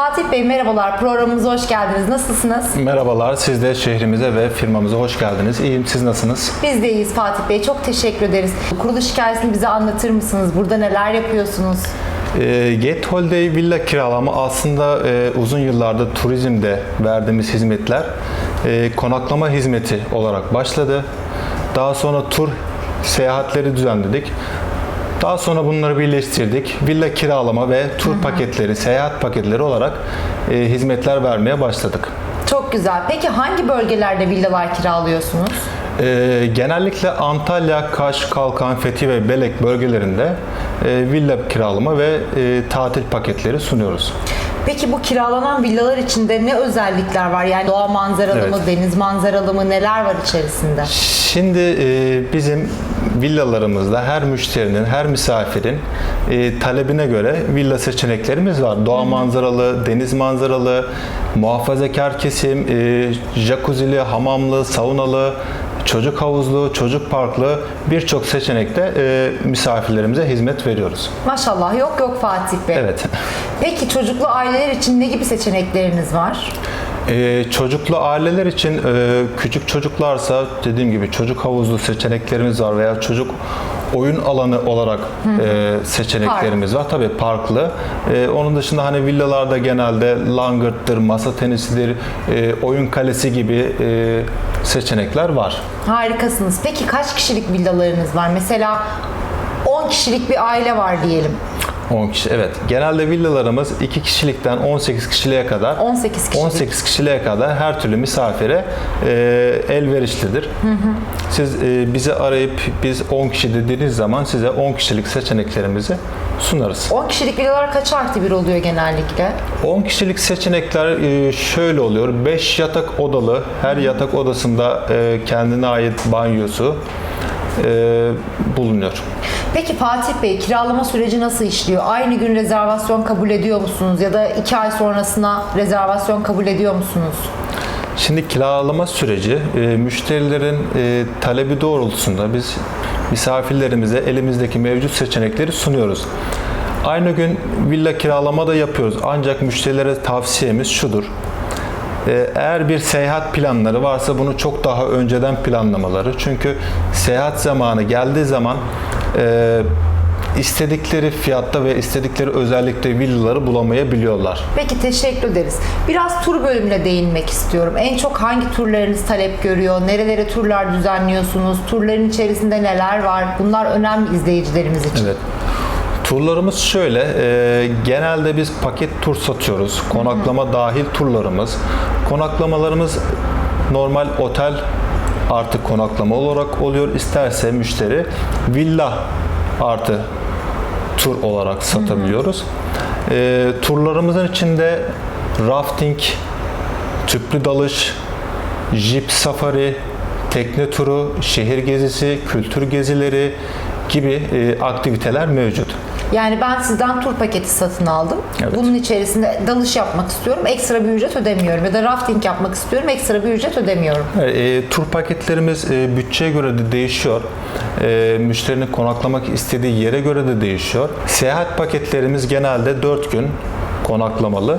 Fatih Bey merhabalar. Programımıza hoş geldiniz. Nasılsınız? Merhabalar, siz de şehrimize ve firmamıza hoş geldiniz. İyiyim, siz nasılsınız? Biz de iyiyiz Fatih Bey. Çok teşekkür ederiz. Kuruluş hikayesini bize anlatır mısınız? Burada neler yapıyorsunuz? E, Get Holiday villa kiralama aslında e, uzun yıllardır turizmde verdiğimiz hizmetler e, konaklama hizmeti olarak başladı. Daha sonra tur seyahatleri düzenledik. Daha sonra bunları birleştirdik. Villa kiralama ve tur paketleri, seyahat paketleri olarak e, hizmetler vermeye başladık. Çok güzel. Peki hangi bölgelerde villalar kiralıyorsunuz? Ee, genellikle Antalya, Kaş, Kalkan, Fethi ve Belek bölgelerinde e, villa kiralama ve e, tatil paketleri sunuyoruz. Peki bu kiralanan villalar içinde ne özellikler var? Yani doğa manzaralı Evet. mı, deniz manzaralı mı, neler var içerisinde? Şimdi e, bizim villalarımızda her müşterinin, her misafirin e, talebine göre villa seçeneklerimiz var. Doğa manzaralı, deniz manzaralı, muhafazakar kesim, e, jacuzzi'li, hamamlı, saunalı, çocuk havuzlu, çocuk parklı birçok seçenekte e, misafirlerimize hizmet veriyoruz. Maşallah yok yok Fatih Bey. Evet. Peki çocuklu aileler için ne gibi seçenekleriniz var? Ee, çocuklu aileler için e, küçük çocuklarsa dediğim gibi çocuk havuzlu seçeneklerimiz var veya çocuk oyun alanı olarak e, seçeneklerimiz var. Tabii parklı. E, onun dışında hani villalarda genelde langırttır, masa tenisidir, e, oyun kalesi gibi e, seçenekler var. Harikasınız. Peki kaç kişilik villalarınız var? Mesela 10 kişilik bir aile var diyelim. 10 kişi. Evet. Genelde villalarımız 2 kişilikten 18 kişiliğe kadar 18 kişilik. 18 kişiliğe kadar her türlü misafire e, elverişlidir. Siz e, bizi arayıp biz 10 kişi dediğiniz zaman size 10 kişilik seçeneklerimizi sunarız. 10 kişilik villalar kaç artı bir oluyor genellikle? 10 kişilik seçenekler e, şöyle oluyor. 5 yatak odalı, her yatak odasında e, kendine ait banyosu e, bulunuyor. Peki Fatih Bey kiralama süreci nasıl işliyor? Aynı gün rezervasyon kabul ediyor musunuz? Ya da 2 ay sonrasına rezervasyon kabul ediyor musunuz? Şimdi kiralama süreci e, müşterilerin e, talebi doğrultusunda biz misafirlerimize elimizdeki mevcut seçenekleri sunuyoruz. Aynı gün villa kiralama da yapıyoruz. Ancak müşterilere tavsiyemiz şudur. E, Eğer bir seyahat planları varsa bunu çok daha önceden planlamaları. Çünkü seyahat zamanı geldiği zaman e, istedikleri fiyatta ve istedikleri özellikle villaları bulamayabiliyorlar. Peki teşekkür ederiz. Biraz tur bölümüne değinmek istiyorum. En çok hangi turlarınız talep görüyor? Nerelere turlar düzenliyorsunuz? Turların içerisinde neler var? Bunlar önemli izleyicilerimiz için. Evet. Turlarımız şöyle, e, genelde biz paket tur satıyoruz. Konaklama dahil turlarımız. Konaklamalarımız normal otel artı konaklama olarak oluyor. İsterse müşteri villa artı tur olarak satabiliyoruz. E, turlarımızın içinde rafting, tüplü dalış, jip safari, tekne turu, şehir gezisi, kültür gezileri gibi e, aktiviteler mevcut. Yani ben sizden tur paketi satın aldım. Evet. Bunun içerisinde dalış yapmak istiyorum. Ekstra bir ücret ödemiyorum. Ya da rafting yapmak istiyorum. Ekstra bir ücret ödemiyorum. E, tur paketlerimiz e, bütçeye göre de değişiyor. E, müşterinin konaklamak istediği yere göre de değişiyor. Seyahat paketlerimiz genelde 4 gün konaklamalı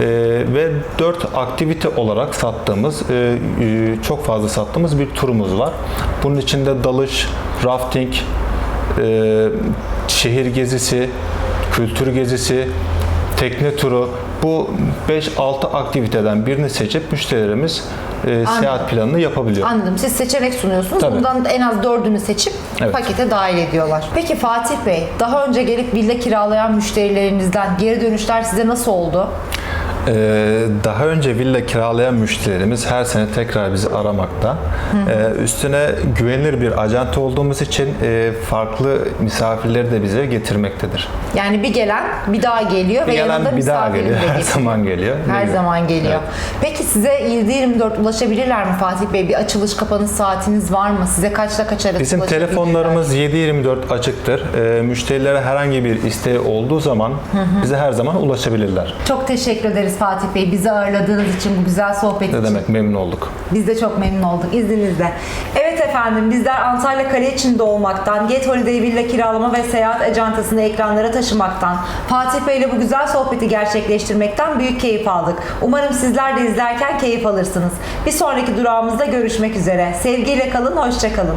E, ve 4 aktivite olarak sattığımız, e, e, çok fazla sattığımız bir turumuz var. Bunun içinde dalış, rafting, e, şehir gezisi, kültür gezisi, tekne turu bu 5-6 aktiviteden birini seçip müşterilerimiz e, seyahat planını yapabiliyor. Anladım. Siz seçenek sunuyorsunuz. Tabii. Bundan en az dördünü seçip Evet. pakete dahil ediyorlar. Peki Fatih Bey, daha önce gelip villa kiralayan müşterilerinizden geri dönüşler size nasıl oldu? Ee, daha önce villa kiralayan müşterilerimiz her sene tekrar bizi aramakta. Ee, üstüne güvenilir bir ajant olduğumuz için e, farklı misafirleri de bize getirmektedir. Yani bir gelen bir daha geliyor Bir ve yanında gelen bir daha geliyor, her getiriyor. zaman geliyor. Her Geliyor. zaman geliyor. Evet. Peki size 7-24 ulaşabilirler mi Fatih Bey? Bir açılış kapanış saatiniz var mı? Size kaçla kaç arası Bizim telefonlarımız 7-24 açıktır. Ee, müşterilere herhangi bir isteği olduğu zaman bize her zaman ulaşabilirler. Çok teşekkür ederiz Fatih Bey. Bizi ağırladığınız için, bu güzel sohbet Ne için. demek memnun olduk. Biz de çok memnun olduk izninizle. Evet efendim efendim bizler Antalya Kale içinde olmaktan, Get Holiday villa kiralama ve seyahat ajantasını ekranlara taşımaktan, Fatih Bey ile bu güzel sohbeti gerçekleştirmekten büyük keyif aldık. Umarım sizler de izlerken keyif alırsınız. Bir sonraki durağımızda görüşmek üzere. Sevgiyle kalın, hoşça kalın.